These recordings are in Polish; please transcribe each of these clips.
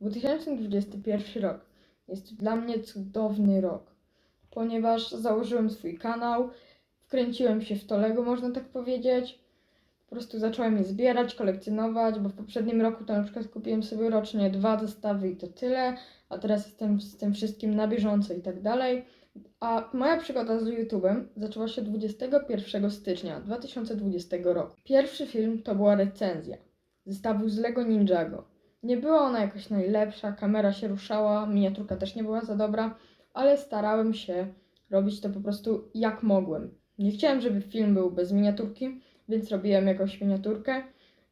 2021 rok jest dla mnie cudowny rok, ponieważ założyłem swój kanał, wkręciłem się w to Lego, można tak powiedzieć. Po prostu zacząłem je zbierać, kolekcjonować, bo w poprzednim roku to na przykład kupiłem sobie rocznie dwa zestawy i to tyle, a teraz jestem z tym wszystkim na bieżąco i tak dalej. A moja przygoda z YouTube'em zaczęła się 21 stycznia 2020 roku. Pierwszy film to była recenzja zestawu z Lego Ninjago. Nie była ona jakaś najlepsza, kamera się ruszała, miniaturka też nie była za dobra, ale starałem się robić to po prostu jak mogłem. Nie chciałem, żeby film był bez miniaturki, więc robiłem jakąś miniaturkę.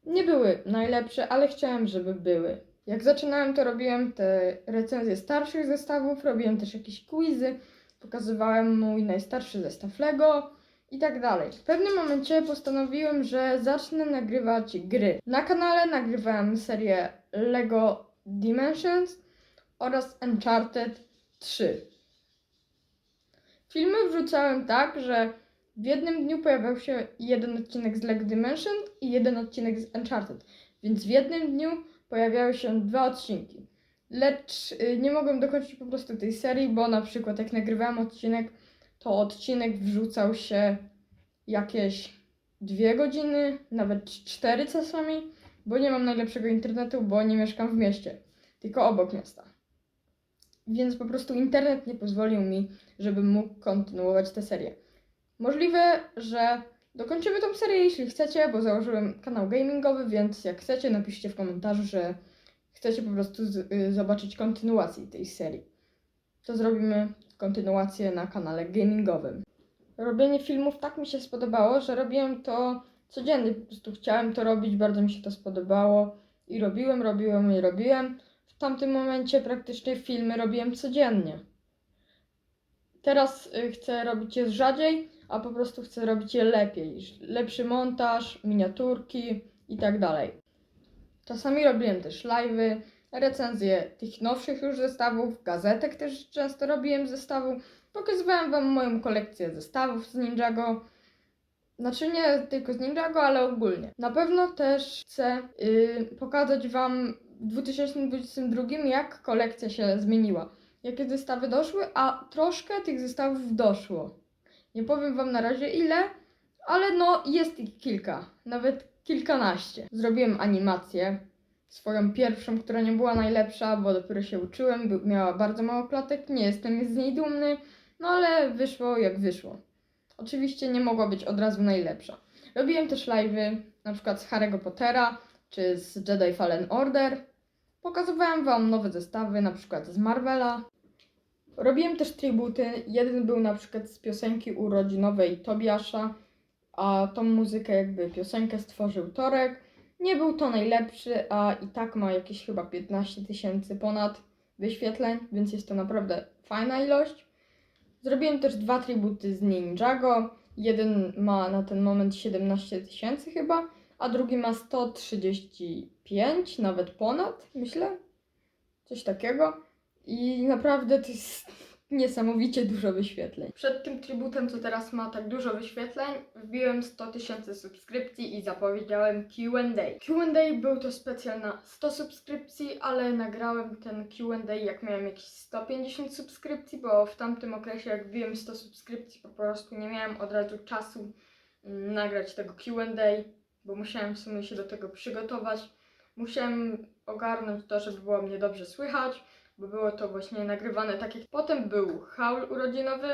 Nie były najlepsze, ale chciałem, żeby były. Jak zaczynałem, to robiłem te recenzje starszych zestawów, robiłem też jakieś quizy, pokazywałem mój najstarszy zestaw Lego i tak dalej. W pewnym momencie postanowiłem, że zacznę nagrywać gry. Na kanale nagrywałem serię Lego Dimensions oraz Uncharted 3. Filmy wrzucałem tak, że w jednym dniu pojawiał się jeden odcinek z Lego Dimension i jeden odcinek z Uncharted, więc w jednym dniu pojawiały się dwa odcinki. Lecz y, nie mogłem dokończyć po prostu tej serii, bo na przykład jak nagrywałem odcinek, to odcinek wrzucał się jakieś dwie godziny, nawet cztery czasami, bo nie mam najlepszego internetu, bo nie mieszkam w mieście, tylko obok miasta. Więc po prostu internet nie pozwolił mi, żebym mógł kontynuować tę serię. Możliwe, że dokończymy tą serię, jeśli chcecie, bo założyłem kanał gamingowy, więc jak chcecie, napiszcie w komentarzu, że chcecie po prostu z, y, zobaczyć kontynuację tej serii. To zrobimy kontynuację na kanale gamingowym. Robienie filmów tak mi się spodobało, że robiłem to codziennie. Po prostu chciałem to robić, bardzo mi się to spodobało i robiłem, robiłem i robiłem. W tamtym momencie praktycznie filmy robiłem codziennie. Teraz y, chcę robić je rzadziej, a po prostu chcę robić je lepiej. Lepszy montaż, miniaturki i tak dalej. Czasami robiłem też live'y, recenzje tych nowszych już zestawów, gazetek też często robiłem zestawu. Pokazywałem Wam moją kolekcję zestawów z Ninjago. Znaczy nie tylko z Ninjago, ale ogólnie. Na pewno też chcę yy, pokazać Wam w 2022 jak kolekcja się zmieniła. Jakie zestawy doszły, a troszkę tych zestawów doszło. Nie powiem Wam na razie ile, ale no jest ich kilka, nawet kilkanaście. Zrobiłem animację, swoją pierwszą, która nie była najlepsza, bo dopiero się uczyłem, miała bardzo mało klatek, nie jestem z niej dumny, no ale wyszło jak wyszło. Oczywiście nie mogła być od razu najlepsza. Robiłem też live'y, na przykład z Harry'ego Pottera, czy z Jedi Fallen Order. Pokazywałem Wam nowe zestawy, na przykład z Marvela. Robiłem też tributy. Jeden był na przykład z piosenki urodzinowej Tobiasza, a tą muzykę, jakby piosenkę stworzył Torek. Nie był to najlepszy, a i tak ma jakieś chyba 15 tysięcy ponad wyświetleń, więc jest to naprawdę fajna ilość. Zrobiłem też dwa tributy z Ninjago. Jeden ma na ten moment 17 tysięcy chyba, a drugi ma 135, nawet ponad, myślę. Coś takiego. I naprawdę to jest niesamowicie dużo wyświetleń. Przed tym tributem, co teraz ma tak dużo wyświetleń, wbiłem 100 tysięcy subskrypcji i zapowiedziałem Q&A. Q&A był to specjal na 100 subskrypcji, ale nagrałem ten Q&A jak miałem jakieś 150 subskrypcji, bo w tamtym okresie jak wbiłem 100 subskrypcji po prostu nie miałem od razu czasu mm, nagrać tego Q&A, bo musiałem w sumie się do tego przygotować. Musiałem ogarnąć to, żeby było mnie dobrze słychać bo było to właśnie nagrywane tak jak potem był haul urodzinowy.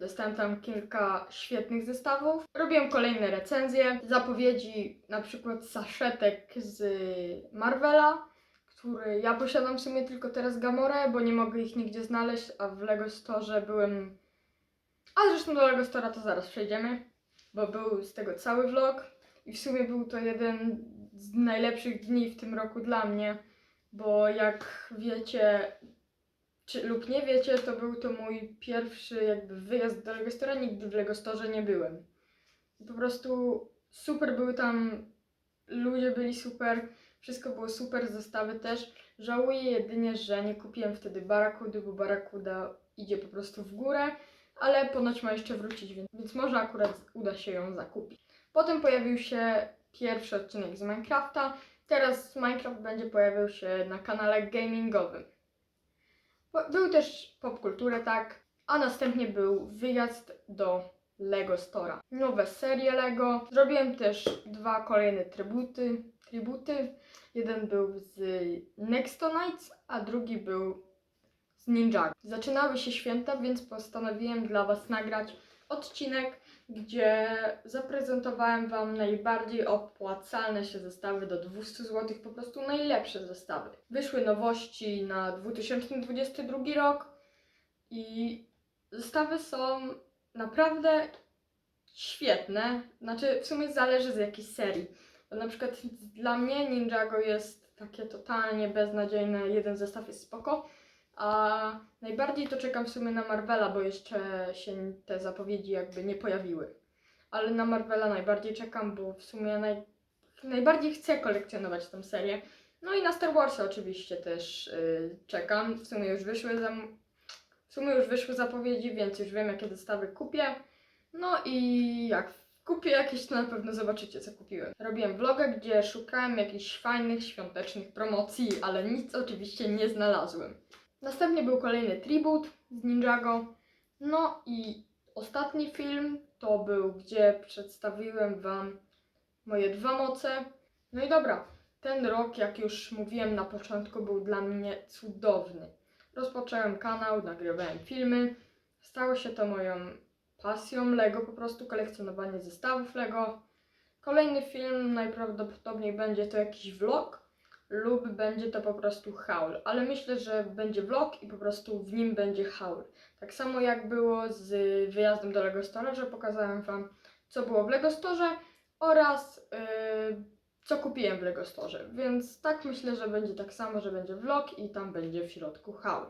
Dostałem tam kilka świetnych zestawów. Robiłem kolejne recenzje, zapowiedzi na przykład saszetek z Marvela, który ja posiadam w sumie tylko teraz Gamorę, bo nie mogę ich nigdzie znaleźć, a w Lego Store byłem... A zresztą do Lego Store'a to zaraz przejdziemy, bo był z tego cały vlog i w sumie był to jeden z najlepszych dni w tym roku dla mnie, bo jak wiecie, czy, lub nie wiecie, to był to mój pierwszy jakby wyjazd do Legostora, nigdy w Legostorze nie byłem. Po prostu super były tam, ludzie byli super, wszystko było super, zestawy też. Żałuję jedynie, że nie kupiłem wtedy Barakudy, bo Barakuda idzie po prostu w górę, ale ponoć ma jeszcze wrócić, więc, więc może akurat uda się ją zakupić. Potem pojawił się pierwszy odcinek z Minecrafta, Teraz Minecraft będzie pojawiał się na kanale gamingowym. Był też popkulturę, tak, a następnie był wyjazd do Lego Stora. Nowe serie Lego. Zrobiłem też dwa kolejne trybuty. tributy. Jeden był z Nextonites, a drugi był z Ninjago. Zaczynały się święta, więc postanowiłem dla Was nagrać odcinek, gdzie zaprezentowałem Wam najbardziej opłacalne się zestawy do 200 zł, po prostu najlepsze zestawy. Wyszły nowości na 2022 rok i zestawy są naprawdę świetne. Znaczy, w sumie zależy z jakiej serii. Bo na przykład dla mnie Ninjago jest takie totalnie beznadziejne, jeden zestaw jest spoko, a najbardziej to czekam w sumie na Marvela, bo jeszcze się te zapowiedzi jakby nie pojawiły. Ale na Marvela najbardziej czekam, bo w sumie naj... najbardziej chcę kolekcjonować tę serię. No i na Star Warsy oczywiście też yy, czekam. W sumie już wyszły zam... w sumie już wyszły zapowiedzi, więc już wiem jakie zestawy kupię. No i jak kupię jakieś, to na pewno zobaczycie co kupiłem. Robiłem vloga, gdzie szukałem jakichś fajnych świątecznych promocji, ale nic oczywiście nie znalazłem. Następnie był kolejny tribut z Ninjago. No i ostatni film to był, gdzie przedstawiłem Wam moje dwa moce. No i dobra, ten rok, jak już mówiłem na początku, był dla mnie cudowny. Rozpocząłem kanał, nagrywałem filmy. Stało się to moją pasją Lego, po prostu kolekcjonowanie zestawów Lego. Kolejny film najprawdopodobniej będzie to jakiś vlog lub będzie to po prostu haul, ale myślę, że będzie vlog i po prostu w nim będzie haul. Tak samo jak było z wyjazdem do Lego Store, że pokazałem Wam co było w Lego Store oraz yy, co kupiłem w Lego Store, więc tak myślę, że będzie tak samo, że będzie vlog i tam będzie w środku haul.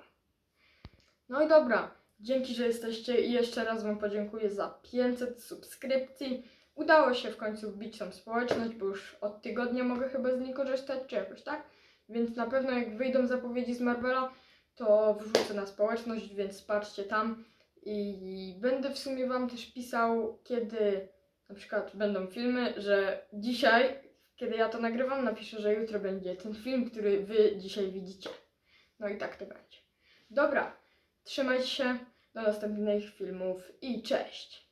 No i dobra, dzięki, że jesteście i jeszcze raz Wam podziękuję za 500 subskrypcji. Udało się w końcu wbić tą społeczność, bo już od tygodnia mogę chyba z niej korzystać, czy jakoś tak. Więc na pewno jak wyjdą zapowiedzi z Marvela, to wrzucę na społeczność, więc patrzcie tam. I będę w sumie Wam też pisał, kiedy na przykład będą filmy, że dzisiaj, kiedy ja to nagrywam, napiszę, że jutro będzie ten film, który Wy dzisiaj widzicie. No i tak to będzie. Dobra, trzymajcie się, do następnych filmów i cześć!